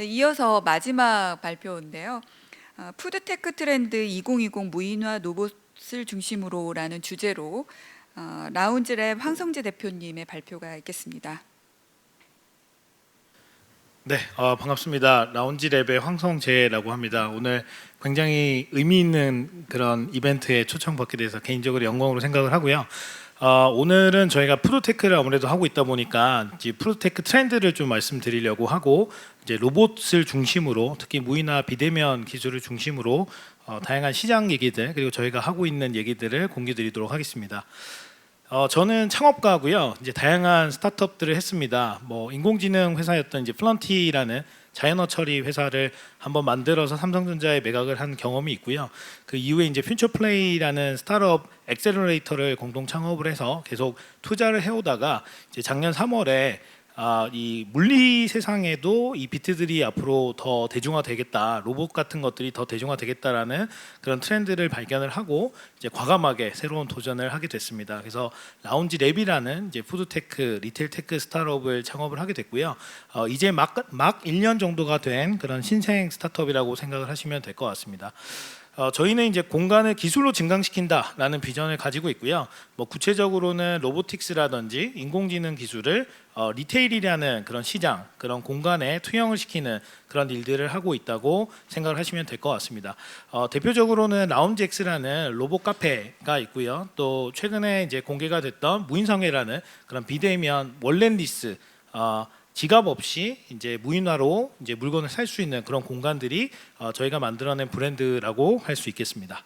네, 이어서 마지막 발표인데요. 어, 푸드테크 트렌드 2020 무인화 로봇을 중심으로라는 주제로 어, 라운지랩 황성재 대표님의 발표가 있겠습니다. 네, 어, 반갑습니다. 라운지랩의 황성재라고 합니다. 오늘 굉장히 의미 있는 그런 이벤트에 초청받게 돼서 개인적으로 영광으로 생각을 하고요. 어, 오늘은 저희가 푸드테크를 아무래도 하고 있다 보니까 이제 푸드테크 트렌드를 좀 말씀드리려고 하고 이제 로봇을 중심으로 특히 무인화 비대면 기술을 중심으로 어, 다양한 시장 얘기들 그리고 저희가 하고 있는 얘기들을 공개드리도록 하겠습니다. 어, 저는 창업가고요. 이제 다양한 스타트업들을 했습니다. 뭐 인공지능 회사였던 이제 플런티라는 자연어 처리 회사를 한번 만들어서 삼성전자에 매각을 한 경험이 있고요. 그 이후에 이제 퓨처플레이라는 스타트업 엑셀러레이터를 공동 창업을 해서 계속 투자를 해오다가 이제 작년 3월에 아, 이 물리 세상에도 이 비트들이 앞으로 더 대중화되겠다, 로봇 같은 것들이 더 대중화되겠다라는 그런 트렌드를 발견을 하고 이제 과감하게 새로운 도전을 하게 됐습니다. 그래서 라운지 랩이라는 이제 푸드테크, 리테일 테크 스타트업을 창업을 하게 됐고요. 어, 이제 막, 막 1년 정도가 된 그런 신생 스타트업이라고 생각을 하시면 될 것 같습니다. 어, 저희는 이제 공간을 기술로 증강시킨다라는 비전을 가지고 있고요. 뭐 구체적으로는 로보틱스라든지 인공지능 기술을 어, 리테일이라는 그런 시장, 그런 공간에 투영을 시키는 그런 일들을 하고 있다고 생각을 하시면 될 것 같습니다. 어, 대표적으로는 라운지엑스라는 로봇 카페가 있고요. 또 최근에 이제 공개가 됐던 무인상회라는 그런 비대면 원랜리스 어, 지갑 없이 이제 무인화로 이제 물건을 살 수 있는 그런 공간들이 어, 저희가 만들어낸 브랜드라고 할 수 있겠습니다.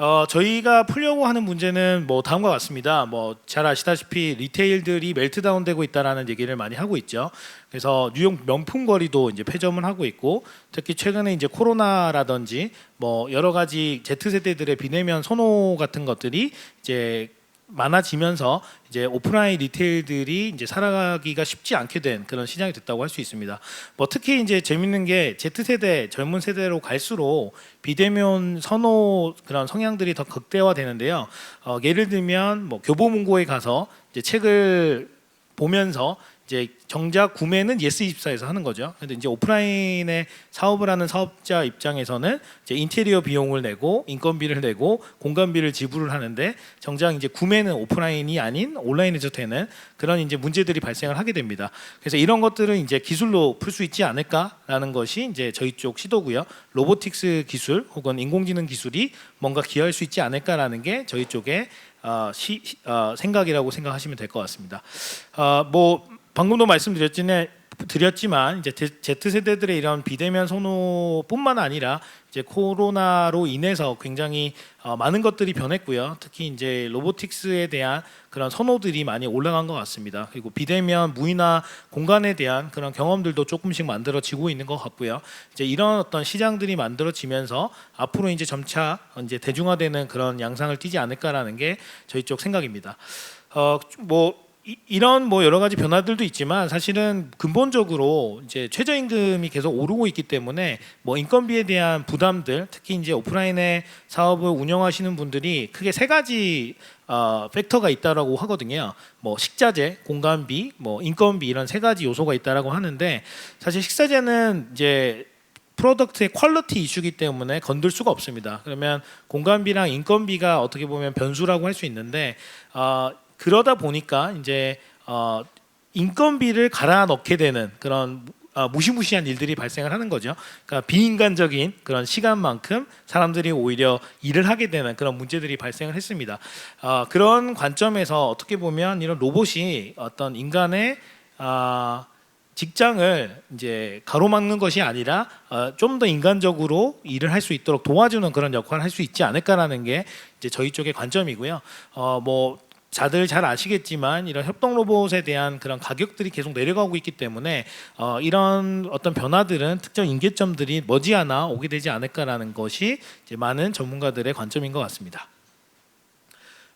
어, 저희가 풀려고 하는 문제는 뭐 다음과 같습니다. 뭐 잘 아시다시피 리테일들이 멜트다운 되고 있다라는 얘기를 많이 하고 있죠. 그래서 뉴욕 명품 거리도 이제 폐점을 하고 있고 특히 최근에 이제 코로나라든지 뭐 여러 가지 Z 세대들의 비대면 선호 같은 것들이 이제 많아지면서 이제 오프라인 리테일들이 이제 살아가기가 쉽지 않게 된 그런 시장이 됐다고 할 수 있습니다. 뭐 특히 이제 재밌는 게 Z 세대 젊은 세대로 갈수록 비대면 선호 그런 성향들이 더 극대화되는데요. 어, 예를 들면 뭐 교보문고에 가서 이제 책을 보면서 이제 정작 구매는 예스24에서 하는 거죠. 근데 이제 오프라인에 사업을 하는 사업자 입장에서는 이제 인테리어 비용을 내고 인건비를 내고 공간비를 지불을 하는데 정작 이제 구매는 오프라인이 아닌 온라인에서 되는 그런 이제 문제들이 발생을 하게 됩니다. 그래서 이런 것들은 이제 기술로 풀 수 있지 않을까라는 것이 이제 저희 쪽 시도고요. 로보틱스 기술 혹은 인공지능 기술이 뭔가 기여할 수 있지 않을까라는 게 저희 쪽의 어, 시, 시- 어, 생각이라고 생각하시면 될 것 같습니다. 어, 뭐 방금도 말씀드렸지만 드렸지만 이제 Z 세대들의 이런 비대면 선호뿐만 아니라 이제 코로나로 인해서 굉장히 어, 많은 것들이 변했고요. 특히 이제 로보틱스에 대한 그런 선호들이 많이 올라간 것 같습니다. 그리고 비대면 무인화 공간에 대한 그런 경험들도 조금씩 만들어지고 있는 것 같고요. 이제 이런 어떤 시장들이 만들어지면서 앞으로 이제 점차 이제 대중화되는 그런 양상을 띠지 않을까라는 게 저희 쪽 생각입니다. 어뭐 이- 이런 뭐 여러 가지 변화들도 있지만 사실은 근본적으로 이제 최저임금이 계속 오르고 있기 때문에 뭐 인건비에 대한 부담들 특히 이제 오프라인의 사업을 운영하시는 분들이 크게 세 가지 어, 팩터가 있다라고 하거든요. 뭐 식자재, 공간비, 뭐 인건비 이런 세 가지 요소가 있다라고 하는데 사실 식자재는 이제 프로덕트의 퀄리티 이슈기 때문에 건들 수가 없습니다. 그러면 공간비랑 인건비가 어떻게 보면 변수라고 할 수 있는데 어, 그러다 보니까 이제 어, 인건비를 갈아 넣게 되는 그런 어, 무시무시한 일들이 발생을 하는 거죠. 그러니까 비인간적인 그런 시간만큼 사람들이 오히려 일을 하게 되는 그런 문제들이 발생을 했습니다. 어, 그런 관점에서 어떻게 보면 이런 로봇이 어떤 인간의 아 직장을 이제 가로막는 것이 아니라 어, 좀 더 인간적으로 일을 할 수 있도록 도와주는 그런 역할을 할 수 있지 않을까라는 게 이제 저희 쪽의 관점이고요. 어, 뭐 다들 잘 아시겠지만 이런 협동 로봇에 대한 그런 가격들이 계속 내려가고 있기 때문에 어, 이런 어떤 변화들은 특정 인계점들이 머지않아 오게 되지 않을까라는 것이 많은 전문가들의 관점인 것 같습니다.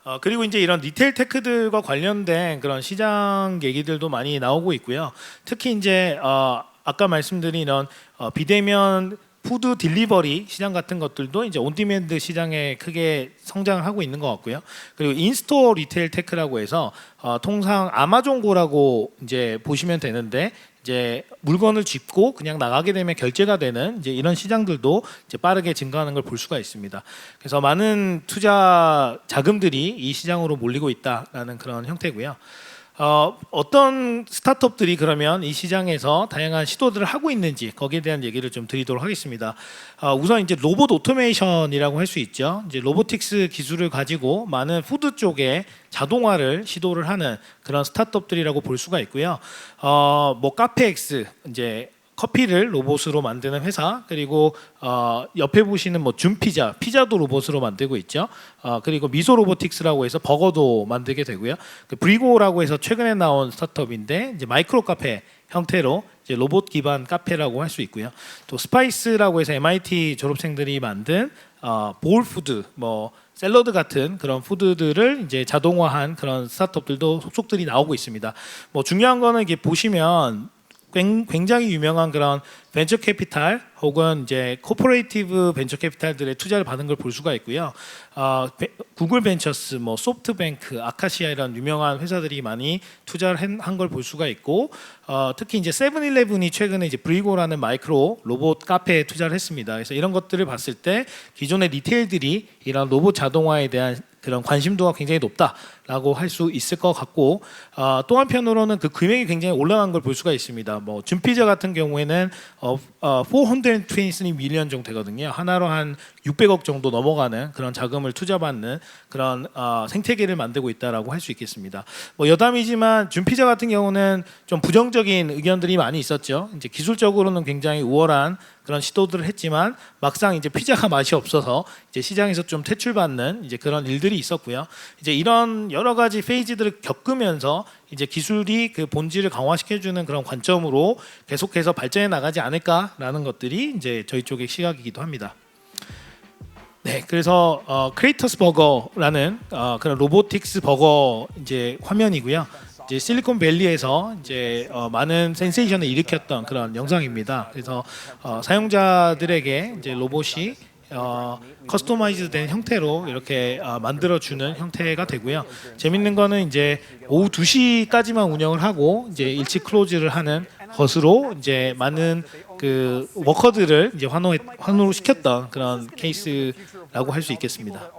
어, 그리고 이제 이런 리테일 테크들과 관련된 그런 시장 얘기들도 많이 나오고 있고요. 특히 이제 어, 아까 말씀드린 이런 어, 비대면 푸드 딜리버리 시장 같은 것들도 이제 온디맨드 시장에 크게 성장을 하고 있는 것 같고요. 그리고 인스토어 리테일 테크라고 해서 어, 통상 아마존고라고 이제 보시면 되는데 이제 물건을 짚고 그냥 나가게 되면 결제가 되는 이제 이런 시장들도 이제 빠르게 증가하는 걸 볼 수가 있습니다. 그래서 많은 투자 자금들이 이 시장으로 몰리고 있다라는 그런 형태고요. 어, 어떤 스타트업들이 그러면 이 시장에서 다양한 시도들을 하고 있는지 거기에 대한 얘기를 좀 드리도록 하겠습니다. 어, 우선 이제 로봇 오토메이션이라고 할 수 있죠. 이제 로보틱스 기술을 가지고 많은 푸드 쪽에 자동화를 시도를 하는 그런 스타트업들이라고 볼 수가 있고요. 어, 뭐 카페엑스 이제 커피를 로봇으로 만드는 회사 그리고 어, 옆에 보시는 뭐 줌피자 피자도 로봇으로 만들고 있죠. 어, 그리고 미소 로보틱스라고 해서 버거도 만들게 되고요. 그 브리고라고 해서 최근에 나온 스타트업인데 이제 마이크로 카페 형태로 이제 로봇 기반 카페라고 할 수 있고요. 또 스파이스라고 해서 MIT 졸업생들이 만든 어, 볼 푸드 뭐 샐러드 같은 그런 푸드들을 이제 자동화한 그런 스타트업들도 속속들이 나오고 있습니다. 뭐 중요한 거는 이게 보시면 굉- 굉장히 유명한 그런 벤처 캐피탈 혹은 이제 코퍼레이티브 벤처 캐피탈들의 투자를 받은 걸 볼 수가 있고요. 어, 베- 구글 벤처스, 뭐 소프트뱅크, 아카시아 이런 유명한 회사들이 많이 투자를 한 걸 볼 수가 있고 어, 특히 이제 세븐일레븐이 최근에 이제 브리고라는 마이크로 로봇 카페에 투자를 했습니다. 그래서 이런 것들을 봤을 때 기존의 리테일들이 이런 로봇 자동화에 대한 그런 관심도가 굉장히 높다라고 할 수 있을 것 같고 어, 또 한편으로는 그 금액이 굉장히 올라간 걸 볼 수가 있습니다. 뭐 준피자 같은 경우에는 어, 어, 420 밀리언 정도 되거든요. 하나로 한 600억 정도 넘어가는 그런 자금을 투자받는 그런 어, 생태계를 만들고 있다라고 할 수 있겠습니다. 뭐 여담이지만 준피자 같은 경우는 좀 부정적인 의견들이 많이 있었죠. 이제 기술적으로는 굉장히 우월한 그런 시도들을 했지만 막상 이제 피자가 맛이 없어서 이제 시장에서 좀 퇴출받는 이제 그런 일들이 있었고요. 이제 이런 여러 가지 페이지들을 겪으면서 이제 기술이 그 본질을 강화시켜주는 그런 관점으로 계속해서 발전해 나가지 않을까라는 것들이 이제 저희 쪽의 시각이기도 합니다. 네, 그래서 어, 크레이터스 버거라는 어, 그런 로보틱스 버거 이제 화면이고요. 이제 실리콘밸리에서 이제 어, 많은 센세이션을 일으켰던 그런 영상입니다. 그래서 어, 사용자들에게 이제 로봇이 어, 커스터마이즈된 형태로 이렇게 어, 만들어주는 형태가 되고요. 재밌는 거는 이제 오후 2시까지만 운영을 하고 이제 일찍 클로즈를 하는 것으로 이제 많은 그 워커들을 이제 환호 환호를 시켰던 그런 케이스라고 할 수 있겠습니다.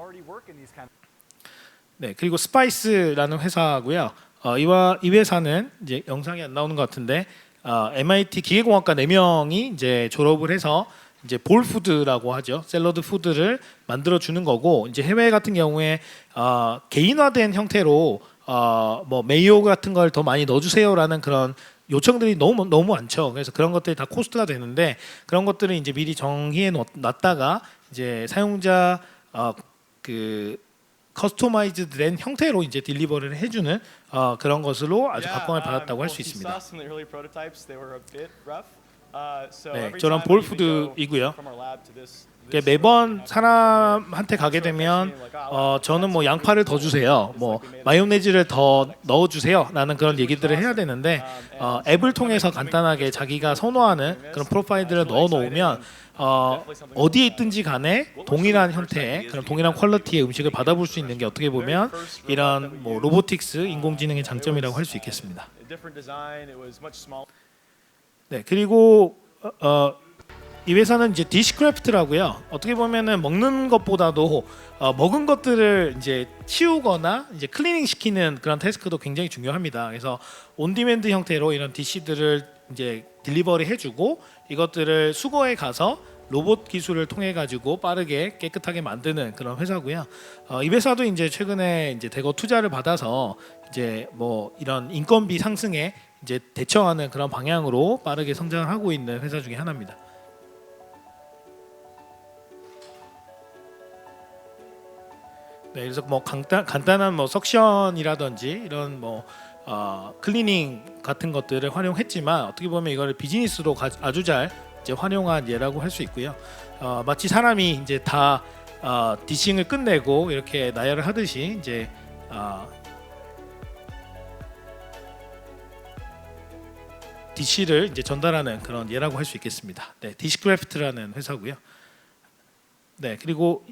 네, 그리고 스파이스라는 회사고요. 어, 이와 이 회사는 이제 영상이 안 나오는 것 같은데 어, MIT 기계공학과 4 명이 이제 졸업을 해서 이제 볼 푸드라고 하죠. 샐러드 푸드를 만들어 주는 거고 이제 해외 같은 경우에 어, 개인화된 형태로 어, 뭐 메이오 같은 걸 더 많이 넣어 주세요라는 그런 요청들이 너무 너무 많죠. 그래서 그런 것들이 다 코스트가 되는데 그런 것들을 이제 미리 정의해 놓- 놨다가 이제 사용자 어, 그 커스터마이즈된 형태로 이제 딜리버리를 해주는 어, 그런 것으로 아주 각광을 받았다고 할 수 있습니다. 네, 저런 볼 푸드이고요. 이게 매번 사람한테 가게 되면 어, 저는 뭐 양파를 더 주세요, 뭐 마요네즈를 더 넣어 주세요라는 그런 얘기들을 해야 되는데 어, 앱을 통해서 간단하게 자기가 선호하는 그런 프로파일들을 넣어 놓으면 어, 어디에 있든지 간에 동일한 형태의 그런 동일한 퀄리티의 음식을 받아볼 수 있는 게 어떻게 보면 이런 뭐 로보틱스 인공지능의 장점이라고 할 수 있겠습니다. 네 그리고 어, 어, 이 회사는 이제 디시크래프트라고요. 어떻게 보면은 먹는 것보다도 어, 먹은 것들을 이제 치우거나 이제 클리닝 시키는 그런 태스크도 굉장히 중요합니다. 그래서 온디맨드 형태로 이런 디시들을 이제 딜리버리 해주고 이것들을 수거해 가서 로봇 기술을 통해 가지고 빠르게 깨끗하게 만드는 그런 회사고요. 어, 이 회사도 이제 최근에 이제 대거 투자를 받아서 이제 뭐 이런 인건비 상승에 이제 대처하는 그런 방향으로 빠르게 성장을 하고 있는 회사 중에 하나입니다. 네, 그래서 뭐 간단 간단한 뭐 석션이라든지 이런 뭐 어, 클리닝 같은 것들을 활용했지만 어떻게 보면 이거를 비즈니스로 가, 아주 잘 이제 활용한 예라고 할 수 있고요. 어, 마치 사람이 이제 다 어, 디싱을 끝내고 이렇게 나열을 하듯이 이제 어, DC를 이제 전달하는 그런 예라고 할 수 있겠습니다. 네, 디시크래프트라는 회사고요. 네, 그리고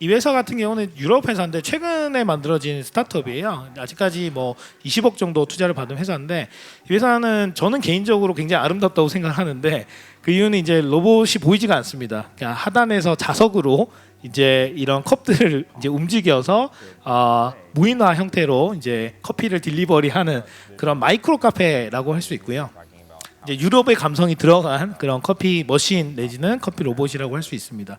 이 회사 같은 경우는 유럽 회사인데 최근에 만들어진 스타트업이에요. 아직까지 뭐 20억 정도 투자를 받은 회사인데 이 회사는 저는 개인적으로 굉장히 아름답다고 생각하는데 그 이유는 이제 로봇이 보이지가 않습니다. 그냥 하단에서 자석으로 이제 이런 컵들을 이제 움직여서 어, 무인화 형태로 이제 커피를 딜리버리하는 그런 마이크로 카페라고 할 수 있고요. 이제 유럽의 감성이 들어간 그런 커피 머신 내지는 커피 로봇이라고 할 수 있습니다.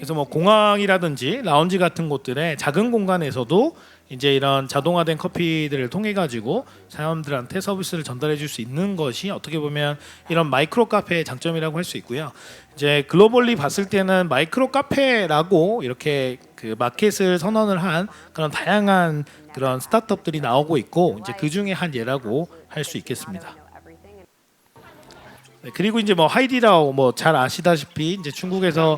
그래서 뭐 공항이라든지 라운지 같은 곳들의 작은 공간에서도 이제 이런 자동화된 커피들을 통해 가지고 사람들한테 서비스를 전달해 줄 수 있는 것이 어떻게 보면 이런 마이크로 카페의 장점이라고 할 수 있고요. 이제 글로벌리 봤을 때는 마이크로 카페라고 이렇게 그 마켓을 선언을 한 그런 다양한 그런 스타트업들이 나오고 있고 이제 그 중에 한 예라고 할 수 있겠습니다. 네, 그리고 이제 뭐 하이디라오 뭐 잘 아시다시피 이제 중국에서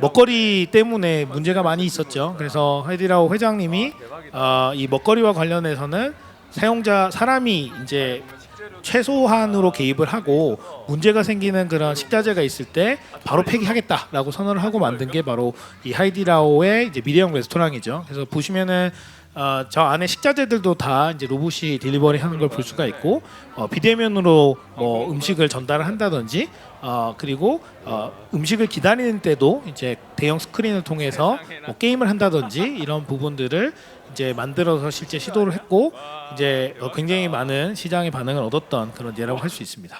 먹거리 때문에 문제가 많이 있었죠. 그래서 하이디라오 회장님이 어, 이 먹거리와 관련해서는 사용자 사람이 이제 최소한으로 개입을 하고 문제가 생기는 그런 식자재가 있을 때 바로 폐기하겠다라고 선언을 하고 만든 게 바로 이 하이디라오의 이제 미래형 레스토랑이죠. 그래서 보시면은 어, 저 안에 식자재들도 다 이제 로봇이 딜리버리 하는 걸 볼 수가 있고 어, 비대면으로 뭐 음식을 전달을 한다든지 어, 그리고 어, 음식을 기다리는 때도 이제 대형 스크린을 통해서 뭐 게임을 한다든지 이런 부분들을 이제 만들어서 실제 시도를 했고 이제 어, 굉장히 많은 시장의 반응을 얻었던 그런 예라고 할 수 있습니다.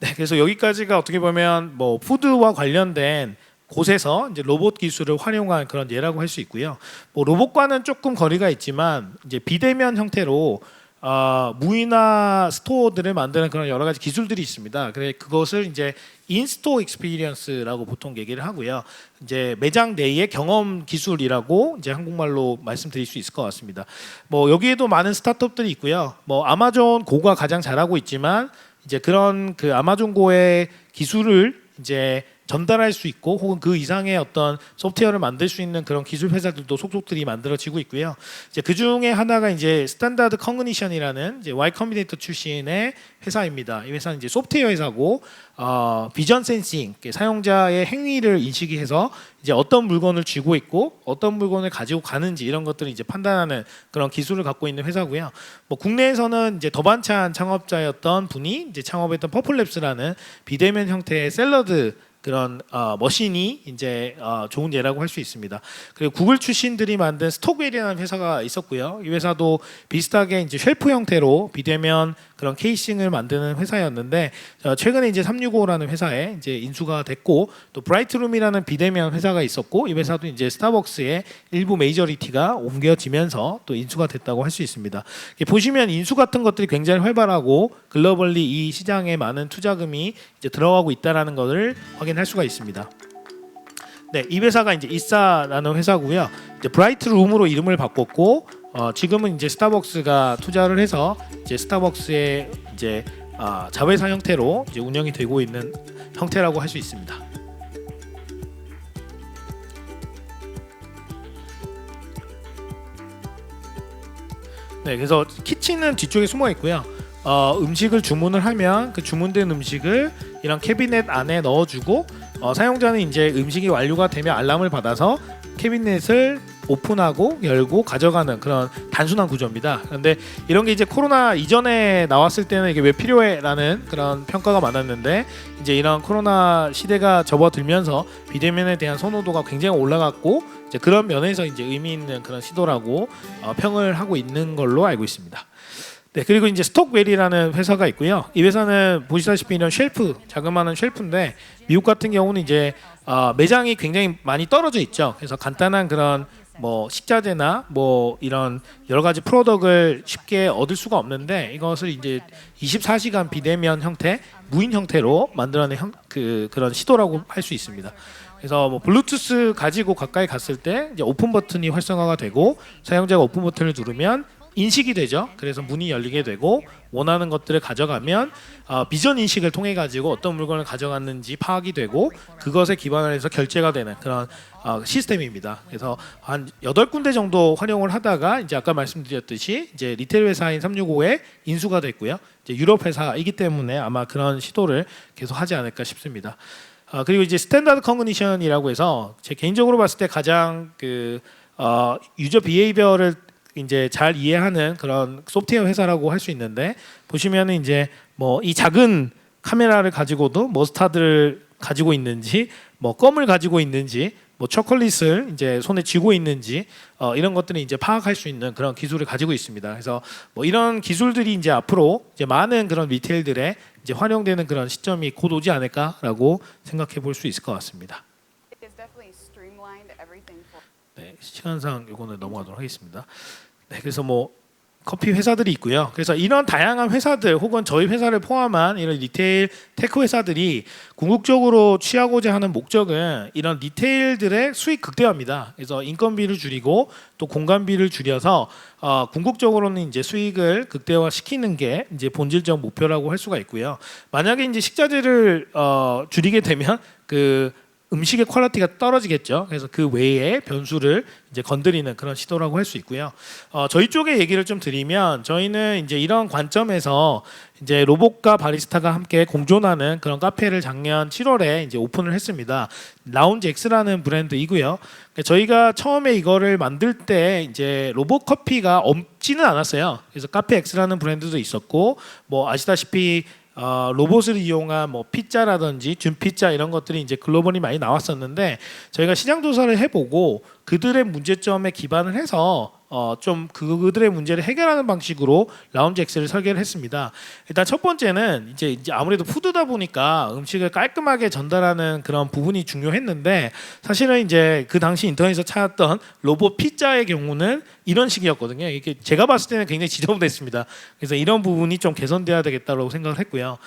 네, 그래서 여기까지가 어떻게 보면 뭐 푸드와 관련된 곳에서 이제 로봇 기술을 활용한 그런 예라고 할 수 있고요. 뭐 로봇과는 조금 거리가 있지만 이제 비대면 형태로 어, 무인화 스토어들을 만드는 그런 여러 가지 기술들이 있습니다. 그래 그것을 이제 인스토어 익스피리언스라고 보통 얘기를 하고요. 이제 매장 내의 경험 기술이라고 이제 한국말로 말씀드릴 수 있을 것 같습니다. 뭐 여기에도 많은 스타트업들이 있고요. 뭐 아마존 고가 가장 잘하고 있지만 이제 그런 그 아마존 고의 기술을 이제 전달할 수 있고 혹은 그 이상의 어떤 소프트웨어를 만들 수 있는 그런 기술 회사들도 속속들이 만들어지고 있고요. 이제 그 중에 하나가 이제 스탠다드 커그니션이라는 이제 Y 컴비네이터 출신의 회사입니다. 이 회사는 이제 소프트웨어 회사고 어, 비전 센싱 사용자의 행위를 인식해서 이제 어떤 물건을 쥐고 있고 어떤 물건을 가지고 가는지 이런 것들을 이제 판단하는 그런 기술을 갖고 있는 회사고요. 뭐 국내에서는 이제 더반찬 창업자였던 분이 이제 창업했던 퍼플랩스라는 비대면 형태의 샐러드 그런 어, 머신이 이제 어, 좋은 예라고 할 수 있습니다. 그리고 구글 출신들이 만든 스톡웰이라는 회사가 있었고요. 이 회사도 비슷하게 이제 쉘프 형태로 비대면 그런 케이싱을 만드는 회사였는데 어, 최근에 이제 365라는 회사에 이제 인수가 됐고 또 브라이트룸이라는 비대면 회사가 있었고 이 회사도 이제 스타벅스의 일부 메이저리티가 옮겨지면서 또 인수가 됐다고 할 수 있습니다. 보시면 인수 같은 것들이 굉장히 활발하고 글로벌리 이 시장에 많은 투자금이 이제 들어가고 있다라는 것을 확인할 수가 있습니다. 네, 이 회사가 이제 이사라는 회사고요. 이제 브라이트 룸으로 이름을 바꿨고 어, 지금은 이제 스타벅스가 투자를 해서 이제 스타벅스의 이제 아, 자회사 형태로 이제 운영이 되고 있는 형태라고 할 수 있습니다. 네, 그래서 키친은 뒤쪽에 숨어 있고요. 어, 음식을 주문을 하면 그 주문된 음식을 이런 캐비넷 안에 넣어주고 어, 사용자는 이제 음식이 완료가 되면 알람을 받아서 캐비넷을 오픈하고 열고 가져가는 그런 단순한 구조입니다. 그런데 이런 게 이제 코로나 이전에 나왔을 때는 이게 왜 필요해라는 그런 평가가 많았는데 이제 이런 코로나 시대가 접어들면서 비대면에 대한 선호도가 굉장히 올라갔고 이제 그런 면에서 이제 의미 있는 그런 시도라고 어, 평을 하고 있는 걸로 알고 있습니다. 네 그리고 이제 스톡웰이라는 회사가 있고요. 이 회사는 보시다시피 이런 쉘프 자그마한 쉘프인데 미국 같은 경우는 이제 어, 매장이 굉장히 많이 떨어져 있죠. 그래서 간단한 그런 뭐 식자재나 뭐 이런 여러 가지 프로덕을 쉽게 얻을 수가 없는데 이것을 이제 24시간 비대면 형태, 무인 형태로 만들어낸 형, 그 그런 시도라고 할 수 있습니다. 그래서 뭐 블루투스 가지고 가까이 갔을 때 이제 오픈 버튼이 활성화가 되고 사용자가 오픈 버튼을 누르면 인식이 되죠. 그래서 문이 열리게 되고 원하는 것들을 가져가면 어, 비전 인식을 통해 가지고 어떤 물건을 가져갔는지 파악이 되고 그것에 기반을 해서 결제가 되는 그런 어, 시스템입니다. 그래서 한 여덟 군데 정도 활용을 하다가 이제 아까 말씀드렸듯이 이제 리테일 회사인 365에 인수가 됐고요. 이제 유럽 회사이기 때문에 아마 그런 시도를 계속 하지 않을까 싶습니다. 아, 그리고 이제 스탠다드 컨그니션이라고 해서 제 개인적으로 봤을 때 가장 그 어, 유저 비헤이비어를 이제 잘 이해하는 그런 소프트웨어 회사라고 할 수 있는데 보시면은 이제 뭐 이 작은 카메라를 가지고도 머스타드를 가지고 있는지 뭐 껌을 가지고 있는지 뭐 초콜릿을 이제 손에 쥐고 있는지 어, 이런 것들을 이제 파악할 수 있는 그런 기술을 가지고 있습니다. 그래서 뭐 이런 기술들이 이제 앞으로 이제 많은 그런 리테일들에 이제 활용되는 그런 시점이 곧 오지 않을까라고 생각해 볼 수 있을 것 같습니다. 네, 시간상 이거는 넘어가도록 하겠습니다. 네, 그래서 뭐 커피 회사들이 있고요. 그래서 이런 다양한 회사들 혹은 저희 회사를 포함한 이런 리테일 테크 회사들이 궁극적으로 취하고자 하는 목적은 이런 리테일들의 수익 극대화입니다. 그래서 인건비를 줄이고 또 공간비를 줄여서 어, 궁극적으로는 이제 수익을 극대화 시키는 게 이제 본질적 목표라고 할 수가 있고요. 만약에 이제 식자재를 어, 줄이게 되면 그 음식의 퀄리티가 떨어지겠죠. 그래서 그 외에 변수를 이제 건드리는 그런 시도라고 할 수 있고요. 어, 저희 쪽의 얘기를 좀 드리면 저희는 이제 이런 관점에서 이제 로봇과 바리스타가 함께 공존하는 그런 카페를 작년 7월에 이제 오픈을 했습니다. 라운지 X라는 브랜드이고요. 그러니까 저희가 처음에 이거를 만들 때 이제 로봇 커피가 없지는 않았어요. 그래서 카페 X라는 브랜드도 있었고 뭐 아시다시피 어, 로봇을 이용한 뭐 피자라든지 준 피자 이런 것들이 이제 글로벌이 많이 나왔었는데 저희가 시장 조사를 해보고 그들의 문제점에 기반을 해서 어, 좀 그들의 문제를 해결하는 방식으로 라운지 X를 설계를 했습니다. 일단 첫 번째는 이제 이제 아무래도 푸드다 보니까 음식을 깔끔하게 전달하는 그런 부분이 중요했는데 사실은 이제 그 당시 인터넷에서 찾았던 로봇 피자의 경우는 이런 식이었거든요. 이게 제가 봤을 때는 굉장히 지저분했습니다. 그래서 이런 부분이 좀 개선돼야 되겠다고 생각을 했고요.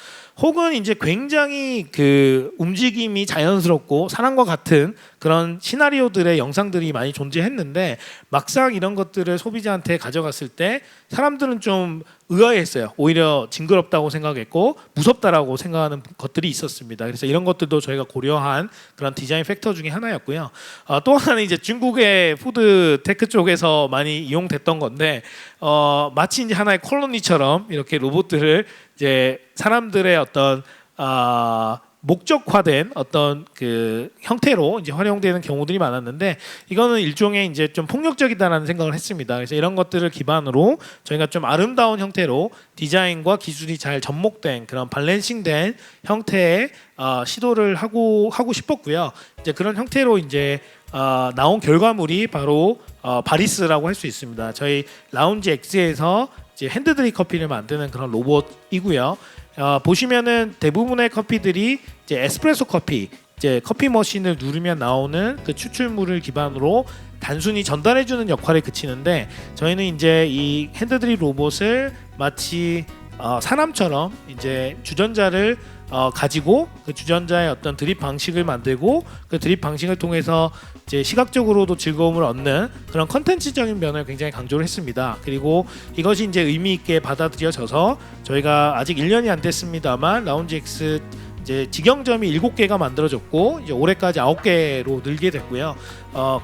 혹은 이제 굉장히 그 움직임이 자연스럽고 사람과 같은 그런 시나리오들의 영상들이 많이 존재했는데 막상 이런 것들을 소비자한테 가져갔을 때 사람들은 좀 의아해했어요. 오히려 징그럽다고 생각했고 무섭다라고 생각하는 것들이 있었습니다. 그래서 이런 것들도 저희가 고려한 그런 디자인 팩터 중에 하나였고요. 아, 또 하나는 이제 중국의 푸드 테크 쪽에서 많이 이용됐던 건데 어, 마치 이제 하나의 콜로니처럼 이렇게 로봇들을 이제 사람들의 어떤 아 목적화된 어떤 그 형태로 이제 활용되는 경우들이 많았는데 이거는 일종의 이제 좀 폭력적이다라는 생각을 했습니다. 그래서 이런 것들을 기반으로 저희가 좀 아름다운 형태로 디자인과 기술이 잘 접목된 그런 밸런싱된 형태의 어, 시도를 하고 하고 싶었고요. 이제 그런 형태로 이제 어, 나온 결과물이 바로 어, 바리스라고 할 수 있습니다. 저희 라운지 X에서 이제 핸드드립 커피를 만드는 그런 로봇이고요. 어, 보시면은 대부분의 커피들이 이제 에스프레소 커피, 이제 커피 머신을 누르면 나오는 그 추출물을 기반으로 단순히 전달해주는 역할에 그치는데 저희는 이제 이 핸드드립 로봇을 마치 어, 사람처럼 이제 주전자를 어, 가지고 그 주전자의 어떤 드립 방식을 만들고 그 드립 방식을 통해서 이제 시각적으로도 즐거움을 얻는 그런 컨텐츠적인 면을 굉장히 강조를 했습니다. 그리고 이것이 이제 의미 있게 받아들여져서 저희가 아직 1년이 안 됐습니다만 라운지 X 이제 직영점이 7개가 만들어졌고 이제 올해까지 9개로 늘게 됐고요. 어,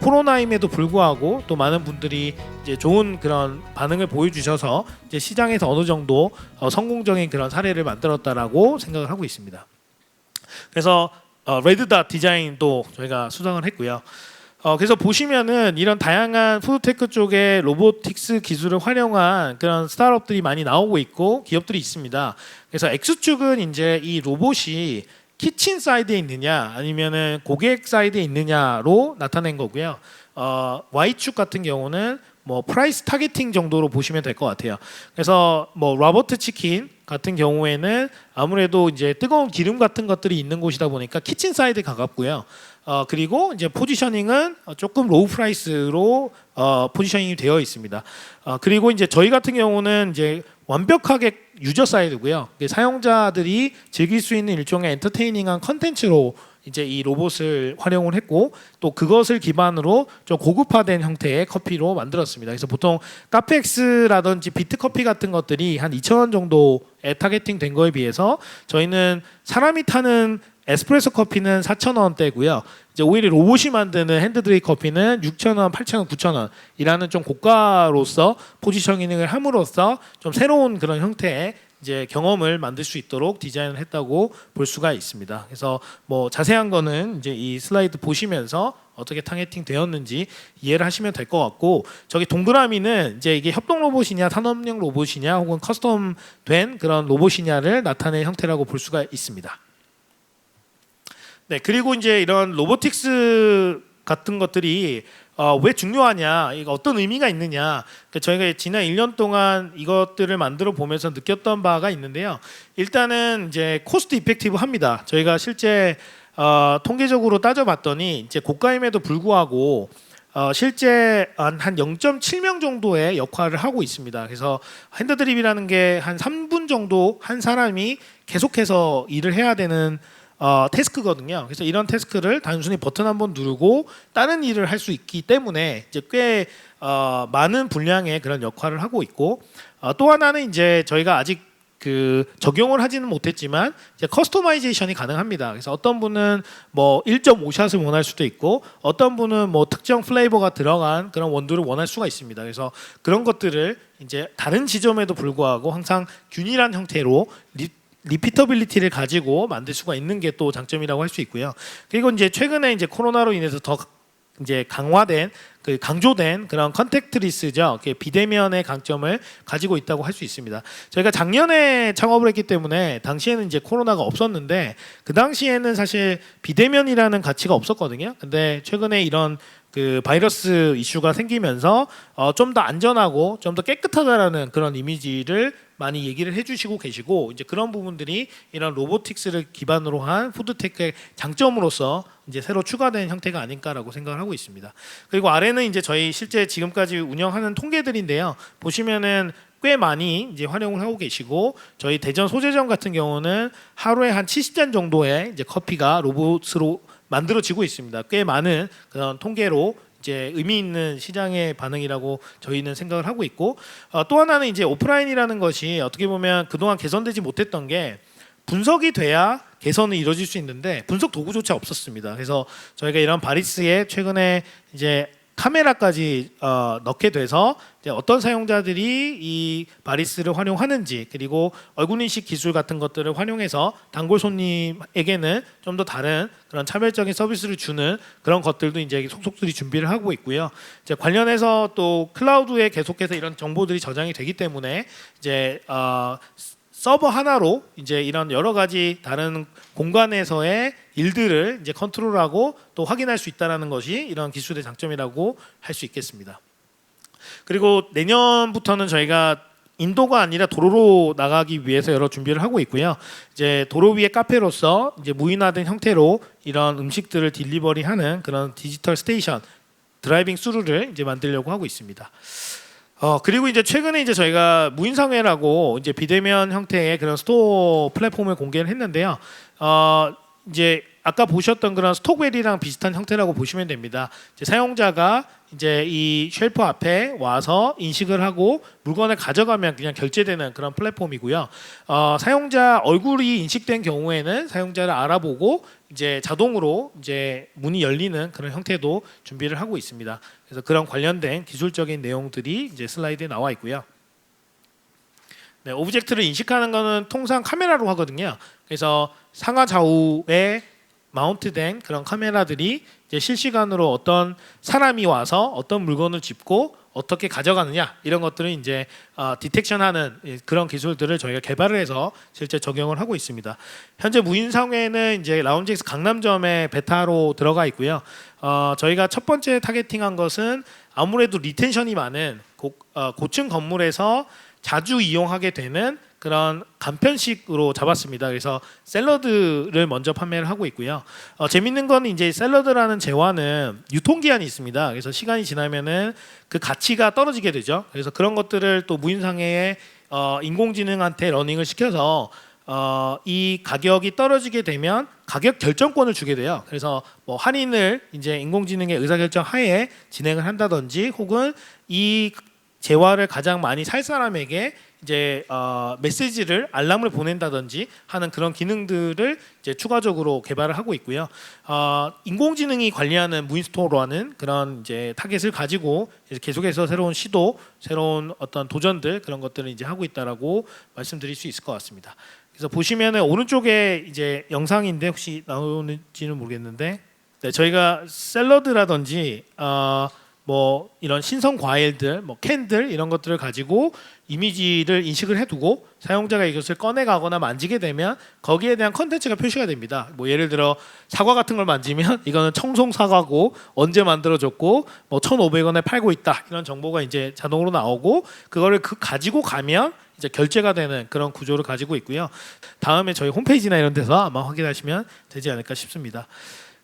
코로나임에도 불구하고 또 많은 분들이 이제 좋은 그런 반응을 보여주셔서 이제 시장에서 어느 정도 어, 성공적인 그런 사례를 만들었다라고 생각을 하고 있습니다. 그래서 어, 레드닷 디자인도 저희가 수상을 했고요. 어, 그래서 보시면은 이런 다양한 푸드테크 쪽에 로보틱스 기술을 활용한 그런 스타트업들이 많이 나오고 있고 기업들이 있습니다. 그래서 X축은 이제 이 로봇이 키친 사이드에 있느냐 아니면은 고객 사이드에 있느냐로 나타낸 거고요. 어, Y축 같은 경우는 뭐 프라이스 타겟팅 정도로 보시면 될 것 같아요. 그래서 뭐 로버트 치킨 같은 경우에는 아무래도 이제 뜨거운 기름 같은 것들이 있는 곳이다 보니까 키친 사이드에 가깝고요. 어, 그리고 이제 포지셔닝은 조금 로우 프라이스로 어, 포지셔닝이 되어 있습니다. 어, 그리고 이제 저희 같은 경우는 이제 완벽하게 유저 사이드고요. 사용자들이 즐길 수 있는 일종의 엔터테이닝한 컨텐츠로 이제 이 로봇을 활용을 했고 또 그것을 기반으로 좀 고급화된 형태의 커피로 만들었습니다. 그래서 보통 카페엑스라든지 비트 커피 같은 것들이 한 2,000원 정도에 타겟팅 된 거에 비해서 저희는 사람이 타는 에스프레소 커피는 4,000원대고요. 이제 오히려 로봇이 만드는 핸드드립 커피는 6,000원, 8,000원, 9,000원이라는 좀 고가로서 포지셔닝을 함으로써 좀 새로운 그런 형태의 이제 경험을 만들 수 있도록 디자인을 했다고 볼 수가 있습니다. 그래서 뭐 자세한 거는 이제 이 슬라이드 보시면서 어떻게 타겟팅 되었는지 이해를 하시면 될 것 같고 저기 동그라미는 이제 이게 협동 로봇이냐 산업용 로봇이냐 혹은 커스텀 된 그런 로봇이냐를 나타낸 형태라고 볼 수가 있습니다. 네 그리고 이제 이런 로보틱스 같은 것들이 어, 왜 중요하냐, 이거 어떤 의미가 있느냐. 그러니까 저희가 지난 1년 동안 이것들을 만들어 보면서 느꼈던 바가 있는데요. 일단은 이제 코스트 이펙티브합니다. 저희가 실제 어, 통계적으로 따져봤더니 이제 고가임에도 불구하고 어, 실제 한, 한 0.7명 정도의 역할을 하고 있습니다. 그래서 핸드드립이라는 게 한 3분 정도 한 사람이 계속해서 일을 해야 되는 어, 태스크거든요. 그래서 이런 태스크를 단순히 버튼 한 번 누르고 다른 일을 할 수 있기 때문에 이제 꽤 어, 많은 분량의 그런 역할을 하고 있고 어, 또 하나는 이제 저희가 아직 그 적용을 하지는 못했지만 이제 커스터마이제이션이 가능합니다. 그래서 어떤 분은 뭐 1.5샷을 원할 수도 있고 어떤 분은 뭐 특정 플레이버가 들어간 그런 원두를 원할 수가 있습니다. 그래서 그런 것들을 이제 다른 지점에도 불구하고 항상 균일한 형태로 리, 리피터빌리티를 가지고 만들 수가 있는 게 또 장점이라고 할 수 있고요. 그리고 이제 최근에 이제 코로나로 인해서 더 이제 강화된 그 강조된 그런 컨택트 리스죠. 그 비대면의 강점을 가지고 있다고 할 수 있습니다. 저희가 작년에 창업을 했기 때문에 당시에는 이제 코로나가 없었는데 그 당시에는 사실 비대면이라는 가치가 없었거든요. 근데 최근에 이런 그 바이러스 이슈가 생기면서 어, 좀 더 안전하고 좀 더 깨끗하다라는 그런 이미지를 많이 얘기를 해주시고 계시고 이제 그런 부분들이 이런 로보틱스를 기반으로 한 푸드테크의 장점으로서 이제 새로 추가된 형태가 아닐까라고 생각을 하고 있습니다. 그리고 아래는 이제 저희 실제 지금까지 운영하는 통계들인데요. 보시면은 꽤 많이 이제 활용을 하고 계시고 저희 대전 소재점 같은 경우는 하루에 한 70잔 정도의 이제 커피가 로봇으로 만들어지고 있습니다. 꽤 많은 그런 통계로 이제 의미 있는 시장의 반응이라고 저희는 생각을 하고 있고 어, 또 하나는 이제 오프라인이라는 것이 어떻게 보면 그동안 개선되지 못했던 게 분석이 돼야 개선이 이루어질 수 있는데 분석 도구조차 없었습니다. 그래서 저희가 이런 바리스에 최근에 이제 카메라까지 어, 넣게 돼서 어떤 사용자들이 이 바리스를 활용하는지 그리고 얼굴 인식 기술 같은 것들을 활용해서 단골 손님에게는 좀 더 다른 그런 차별적인 서비스를 주는 그런 것들도 이제 속속들이 준비를 하고 있고요. 이제 관련해서 또 클라우드에 계속해서 이런 정보들이 저장이 되기 때문에 이제 어, 서버 하나로 이제 이런 여러 가지 다른 공간에서의 일들을 이제 컨트롤하고 또 확인할 수 있다라는 것이 이런 기술의 장점이라고 할 수 있겠습니다. 그리고 내년부터는 저희가 인도가 아니라 도로로 나가기 위해서 여러 준비를 하고 있고요. 이제 도로 위의 카페로서 이제 무인화된 형태로 이런 음식들을 딜리버리하는 그런 디지털 스테이션 드라이빙 스루를 이제 만들려고 하고 있습니다. 어 그리고 이제 최근에 이제 저희가 무인상회라고 이제 비대면 형태의 그런 스토어 플랫폼을 공개를 했는데요. 어 이제 아까 보셨던 그런 스톡웰이랑 비슷한 형태라고 보시면 됩니다. 이제 사용자가 이제 이 쉘프 앞에 와서 인식을 하고 물건을 가져가면 그냥 결제되는 그런 플랫폼이고요. 어, 사용자 얼굴이 인식된 경우에는 사용자를 알아보고 이제 자동으로 이제 문이 열리는 그런 형태도 준비를 하고 있습니다. 그래서 그런 관련된 기술적인 내용들이 이제 슬라이드에 나와 있고요. 네, 오브젝트를 인식하는 거는 통상 카메라로 하거든요. 그래서 상하 좌우에 마운트된 그런 카메라들이 이제 실시간으로 어떤 사람이 와서 어떤 물건을 짚고 어떻게 가져가느냐 이런 것들을 이제 어, 디텍션하는 예, 그런 기술들을 저희가 개발을 해서 실제 적용을 하고 있습니다. 현재 무인상회는 이제 라운지엑스 강남점에 베타로 들어가 있고요. 어, 저희가 첫 번째 타겟팅한 것은 아무래도 리텐션이 많은 고, 어, 고층 건물에서 자주 이용하게 되는 그런 간편식으로 잡았습니다. 그래서 샐러드를 먼저 판매를 하고 있고요. 어, 재밌는 건 이제 샐러드라는 재화는 유통기한이 있습니다. 그래서 시간이 지나면은 그 가치가 떨어지게 되죠. 그래서 그런 것들을 또 무인상회에 어, 인공지능한테 러닝을 시켜서 어, 이 가격이 떨어지게 되면 가격 결정권을 주게 돼요. 그래서 뭐 할인을 이제 인공지능의 의사결정 하에 진행을 한다든지 혹은 이 재화를 가장 많이 살 사람에게 이제 어, 메시지를 알람을 보낸다든지 하는 그런 기능들을 이제 추가적으로 개발을 하고 있고요. 어, 인공지능이 관리하는 무인스토어라는 그런 이제 타겟을 가지고 계속해서 새로운 시도, 새로운 어떤 도전들 그런 것들을 이제 하고 있다라고 말씀드릴 수 있을 것 같습니다. 그래서 보시면은 오른쪽에 이제 영상인데 혹시 나오는지는 모르겠는데 네, 저희가 샐러드라든지 어, 뭐 이런 신선 과일들, 뭐 캔들 이런 것들을 가지고 이미지를 인식을 해두고 사용자가 이것을 꺼내가거나 만지게 되면 거기에 대한 컨텐츠가 표시가 됩니다. 뭐 예를 들어 사과 같은 걸 만지면 이거는 청송 사과고 언제 만들어졌고 뭐 1,500원에 팔고 있다 이런 정보가 이제 자동으로 나오고 그거를 그 가지고 가면 이제 결제가 되는 그런 구조를 가지고 있고요. 다음에 저희 홈페이지나 이런 데서 아마 확인하시면 되지 않을까 싶습니다.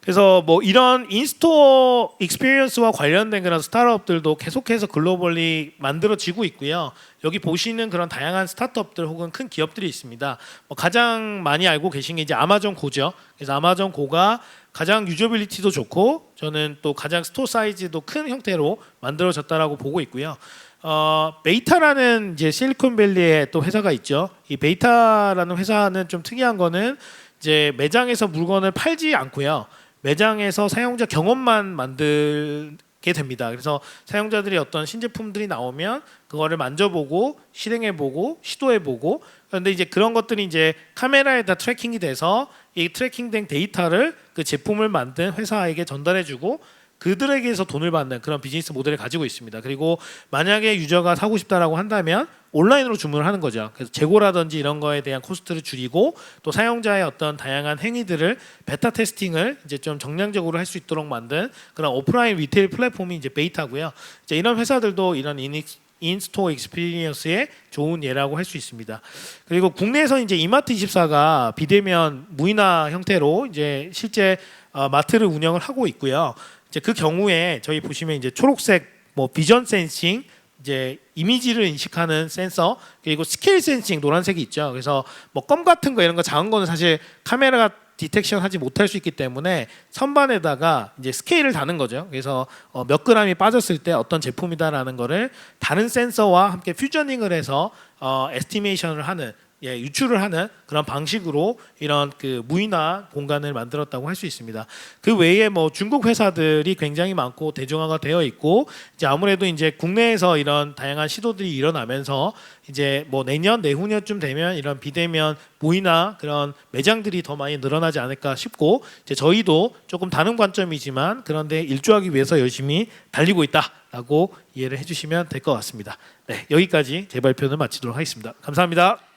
그래서 뭐 이런 인스토어 익스피리언스와 관련된 그런 스타트업들도 계속해서 글로벌리 만들어지고 있고요. 여기 보시는 그런 다양한 스타트업들 혹은 큰 기업들이 있습니다. 뭐 가장 많이 알고 계신 게 이제 아마존 고죠. 그래서 아마존 고가 가장 유저빌리티도 좋고 저는 또 가장 스토어 사이즈도 큰 형태로 만들어졌다라고 보고 있고요. 어, 베이타라는 이제 실리콘밸리의 또 회사가 있죠. 이 베이타라는 회사는 좀 특이한 거는 이제 매장에서 물건을 팔지 않고요. 매장에서 사용자 경험만 만들게 됩니다. 그래서 사용자들이 어떤 신제품들이 나오면 그거를 만져보고 실행해보고 시도해보고 그런데 이제 그런 것들이 이제 카메라에다 트래킹이 돼서 이 트래킹된 데이터를 그 제품을 만든 회사에게 전달해주고 그들에게서 돈을 받는 그런 비즈니스 모델을 가지고 있습니다. 그리고 만약에 유저가 사고 싶다라고 한다면 온라인으로 주문을 하는 거죠. 그래서 재고라든지 이런 거에 대한 코스트를 줄이고 또 사용자의 어떤 다양한 행위들을 베타 테스팅을 이제 좀 정량적으로 할 수 있도록 만든 그런 오프라인 리테일 플랫폼이 이제 베이타고요. 이제 이런 회사들도 이런 이닉스 인스토어 익스피리언스의 좋은 예라고 할 수 있습니다. 그리고 국내에서 이제 이마트 24가 비대면 무인화 형태로 이제 실제 어, 마트를 운영을 하고 있고요. 이제 그 경우에 저희 보시면 이제 초록색 뭐 비전 센싱 이제 이미지를 인식하는 센서 그리고 스케일 센싱 노란색이 있죠. 그래서 뭐 껌 같은 거 이런 거 작은 거는 사실 카메라가 디텍션 하지 못할 수 있기 때문에 선반에다가 이제 스케일을 다는 거죠. 그래서 어, 몇 그램이 빠졌을 때 어떤 제품이다라는 거를 다른 센서와 함께 퓨저닝을 해서 어, 에스티메이션을 하는 예, 유출을 하는 그런 방식으로 이런 그 무인화 공간을 만들었다고 할 수 있습니다. 그 외에 뭐 중국 회사들이 굉장히 많고 대중화가 되어 있고 이제 아무래도 이제 국내에서 이런 다양한 시도들이 일어나면서 이제 뭐 내년 내후년쯤 되면 이런 비대면 무인화 그런 매장들이 더 많이 늘어나지 않을까 싶고 이제 저희도 조금 다른 관점이지만 그런데 일조하기 위해서 열심히 달리고 있다라고 이해를 해주시면 될 것 같습니다. 네, 여기까지 제 발표는 마치도록 하겠습니다. 감사합니다.